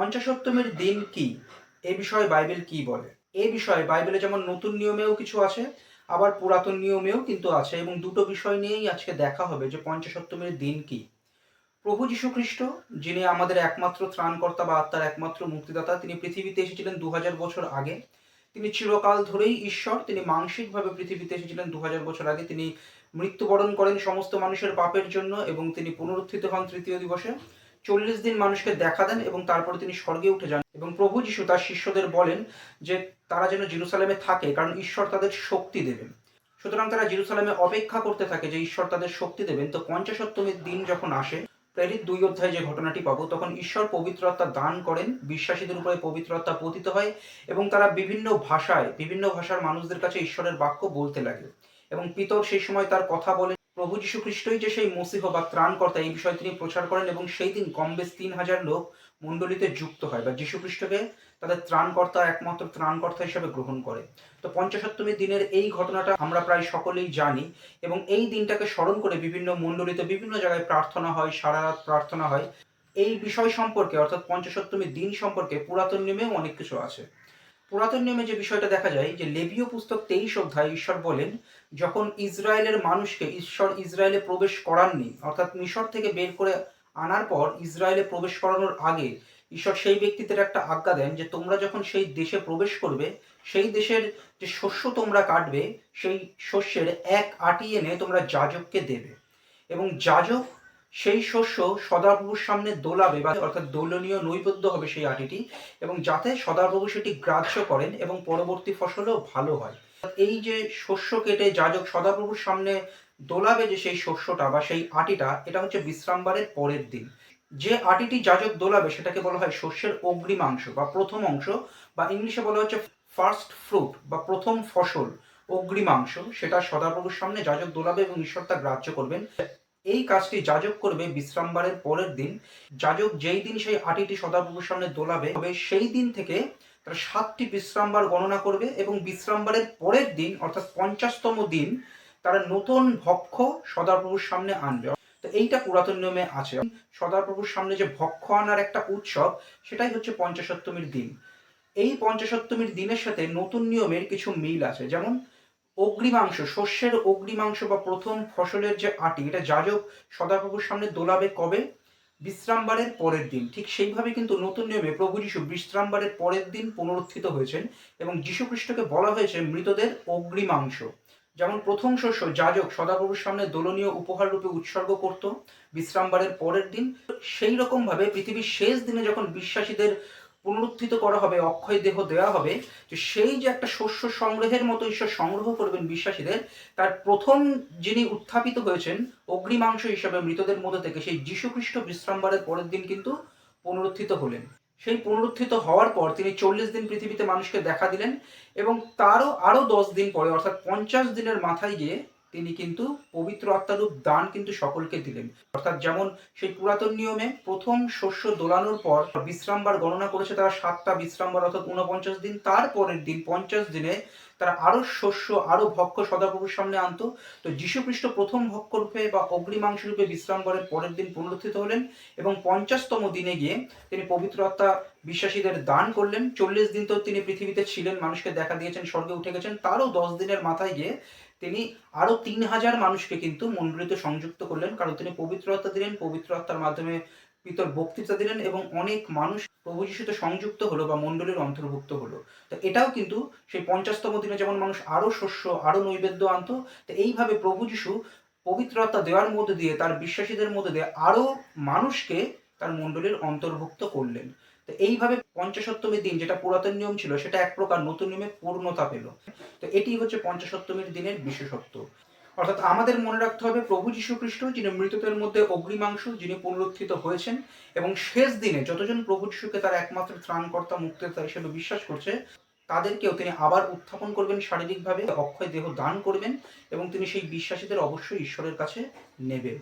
পঞ্চাশোত্তমের দিন কি? এ বিষয়ে বাইবেল কি বলে? এ বিষয়ে বাইবেলে যেমন নতুন নিয়মেও কিছু আছে, আবার পুরাতন নিয়মেও কিন্তু আছে এবং দুটো বিষয় নিয়েই আজকে দেখা হবে যে পঞ্চাশোত্তমের দিন কি। প্রভু যীশু খ্রিস্ট যিনি আমাদের একমাত্র ত্রাণকর্তা বা আত্মার একমাত্র মুক্তিদাতা, তিনি পৃথিবীতে এসেছিলেন দু হাজার বছর আগে। তিনি চিরকাল ধরেই ঈশ্বর, তিনি মানসিকভাবে পৃথিবীতে এসেছিলেন দু হাজার বছর আগে। তিনি মৃত্যুবরণ করেন সমস্ত মানুষের পাপের জন্য এবং তিনি পুনরুত্থিত হন তৃতীয় দিবসে। চল্লিশ দিন মানুষকে দেখা দেন এবং তারপরে তিনি স্বর্গে উঠে যান। এবং প্রভু যিশু তার শিষ্যদের বলেন যে, তারা যেন জেরুসালেমে থাকে, কারণ ঈশ্বর তাদের শক্তি দেবেন। সুতরাং তারা জেরুসালেমে অপেক্ষা করতে থাকে যে ঈশ্বর তাদের শক্তি দেবেন। তো পঞ্চাশত্তমীর দিন যখন আসে, প্রেরিত দুই অধ্যায়ে যে ঘটনাটি পাবো, তখন ঈশ্বর পবিত্রতা দান করেন, বিশ্বাসীদের উপরে পবিত্রতা পতিত হয় এবং তারা বিভিন্ন ভাষায়, বিভিন্ন ভাষার মানুষদের কাছে ঈশ্বরের বাক্য বলতে লাগে। এবং পিতর সেই সময় তার কথা বলেন প্রভু যীশু খ্রিস্টই যে সেই মসিহ বা ত্রাণকর্তা এই বিষয়ে তিনি প্রচার করেন এবং সেই দিন কম বেশ তিন হাজার লোক মণ্ডলীতে যুক্ত হয় বা যীশু খ্রিস্টকে তাদের ত্রাণকর্তা একমাত্র ত্রাণকর্তা হিসেবে গ্রহণ করে। তো পঞ্চাশত্তমী দিনের এই ঘটনাটা আমরা প্রায় সকলেই জানি এবং এই দিনটাকে স্মরণ করে বিভিন্ন মণ্ডলীতে বিভিন্ন জায়গায় প্রার্থনা হয় সারা রাত প্রার্থনা হয়। এই বিষয় সম্পর্কে অর্থাৎ পঞ্চাশত্তমীর দিন সম্পর্কে পুরাতন নিয়মেও অনেক কিছু আছে। পুরাতন নিয়মে যে বিষয়টা দেখা যায় যে লেবীয় পুস্তক তেইশ অধ্যায় ঈশ্বর বলেন, যখন ইসরায়েলের মানুষকে, ঈশ্বর ইসরায়েলে প্রবেশ করাননি, অর্থাৎ মিশর থেকে বের করে আনার পর ইসরায়েলে প্রবেশ করানোর আগে ঈশ্বর সেই ব্যক্তিদের একটা আজ্ঞা দেন যে তোমরা যখন সেই দেশে প্রবেশ করবে, সেই দেশের যে শস্য তোমরা কাটবে, সেই শস্যের এক আটি এনে তোমরা যাজককে দেবে। এবং যাজক সেই শস্য সদাপ্রভুর সামনে দোলাবে বা অর্থাৎ দোলনীয় নৈবেদ্য হবে সেই আটিটি এবং যাতে সদাপ্রভু সেটি গ্রাহ্য করেন এবং পরবর্তী ফসলও ভালো হয়। এই যে শস্য কেটে যাজক সদাপ্রভুর সামনে দোলাবে যে সেই শস্যটা বা সেই আটিটা, এটা হচ্ছে বিশ্রামবারের পরের দিন। যে আটিটি যাজক দোলাবে সেটাকে বলা হয় শস্যের অগ্রিমাংশ বা প্রথম অংশ বা ইংলিশে বলা হচ্ছে ফার্স্ট ফ্রুট বা প্রথম ফসল অগ্রিমাংশ, সেটা সদাপ্রভুর সামনে যাজক দোলাবে এবং ঈশ্বর তা গ্রাহ্য করবেন। এই কাজটি যাজক করবে বিশ্রামবারের পরের দিন। যাজক যেই দিন সেই আটিটি সদাপ্রভুর সামনে দোলাবে, তবে সেই দিন থেকে তারা সাতটি বিশ্রামবার গণনা করবে এবং বিশ্রামবারের পরের দিন, অর্থাৎ পঞ্চাশতম দিন, তারা নতুন ভক্ষ সদাপ্রভুর সামনে আনবে। তো এইটা পুরাতন নিয়মে আছে। সদাপ্রভুর সামনে যে ভক্ষ আনার একটা উৎসব, সেটাই হচ্ছে পঞ্চাশত্তমীর দিন। এই পঞ্চাশত্তমীর দিনের সাথে নতুন নিয়মের কিছু মিল আছে। যেমন অগ্রিমাংশ, শস্যের অগ্রিমাংশ বা প্রথম ফসলের যে আটি, এটা যাজক সদাপ্রভুর সামনে দোলাবে কবে? বিশ্রামবারের পরের দিন। ঠিক সেইভাবে কিন্তু নতুন নিয়মে প্রভু যিশু বিশ্রামবারের পরের দিন পুনরুত্থিত হয়েছেন এবং যীশু খ্রিস্টকে বলা হয়েছে মৃতদের অগ্রিমাংশ। যেমন প্রথম শস্য যাজক সদাপ্রভুর সামনে দোলনীয় উপহার রূপে উৎসর্গ করত বিশ্রামবারের পরের দিন। সেই রকমভাবে পৃথিবীর শেষ দিনে যখন বিশ্বাসীদের পুনরুত্থিত করা হবে, অক্ষয় দেহ দেওয়া হবে যে সেই যে একটা শস্য সংগ্রহের মতো ঈশ্বর সংগ্রহ করবেন বিশ্বাসীদের, তার প্রথম যিনি উত্থাপিত হয়েছেন অগ্রিমাংশ হিসাবে মৃতদের মধ্যে থেকে সেই যীশুখ্রিস্ট বিশ্রামবারের পরের দিন কিন্তু পুনরুত্থিত হলেন। সেই পুনরুত্থিত হওয়ার পর তিনি চল্লিশ দিন পৃথিবীতে মানুষকে দেখা দিলেন এবং তারও আরও দশ দিন পরে, অর্থাৎ পঞ্চাশ দিনের মাথায় গিয়ে তিনি কিন্তু পবিত্র আত্মারূপ দান কিন্তু সকলকে দিলেন। অর্থাৎ যেমন সেই পুরাতন নিয়মে প্রথম শস্য দোলানোর পর বিশ্রামবার গণনা করেছে তারা সাতটা বিশ্রামবার, অর্থাৎ ঊনপঞ্চাশ দিন। তারপরের দিন, পঞ্চাশ দিনে তারা আরও শস্য আরও ভক্ষ সদাপ্রভুর সামনে আনতো। তো যীশুখ্রিস্ট প্রথম ভক্ষ রূপে বা অগ্রিমাংশ রূপে বিশ্রামবারের পরের দিন পুনরুত্থিত হলেন এবং পঞ্চাশতম দিনে গিয়ে তিনি পবিত্র আত্মা বিশ্বাসীদের দান করলেন। চল্লিশ দিন তো তিনি পৃথিবীতে ছিলেন, মানুষকে দেখা দিয়েছেন, স্বর্গে উঠে গেছেন। তারও দশ দিনের মাথায় গিয়ে তিনি আরও তিন হাজার মানুষকে কিন্তু মন্ডলীতে সংযুক্ত করলেন। কারণ তিনি পবিত্র আত্মা দিলেন পবিত্র আত্মার মাধ্যমে পিতর বক্তৃতা দিলেন এবং অনেক মানুষ প্রভু যিশুতে সংযুক্ত হলো বা মণ্ডলীর অন্তর্ভুক্ত হলো। তো এটাও কিন্তু সেই পঞ্চাশতম দিনে যেমন মানুষ আরও শস্য, আরও নৈবেদ্য আনতো, তো এইভাবে প্রভু যিশু পবিত্র আত্মা দেওয়ার মধ্যে দিয়ে, তার বিশ্বাসীদের মধ্যে দিয়ে আরও মানুষকে তার মণ্ডলীর অন্তর্ভুক্ত করলেন। এইভাবে পঞ্চাশত্তমীর দিন যেটা পুরাতন নিয়ম ছিল, সেটা এক প্রকার নতুন নিয়মে পূর্ণতা পেল। তো এটি হচ্ছে পঞ্চাশত্তমীর দিনের বিশেষত্ব। অর্থাৎ আমাদের মনে রাখতে হবে, প্রভু যীশু খ্রিস্ট যিনি মৃতদের মধ্যে অগ্রিমাংশ, যিনি পুনরুত্থিত হয়েছেন, এবং শেষ দিনে যতজন প্রভু যিশুকে তার একমাত্র ত্রাণকর্তা, মুক্তিদাতা হিসেবে বিশ্বাস করছে, তাদেরকেও তিনি আবার উত্থাপন করবেন শারীরিকভাবে, অক্ষয় দেহ দান করবেন, এবং তিনি সেই বিশ্বাসীদের অবশ্যই ঈশ্বরের কাছে নেবেন।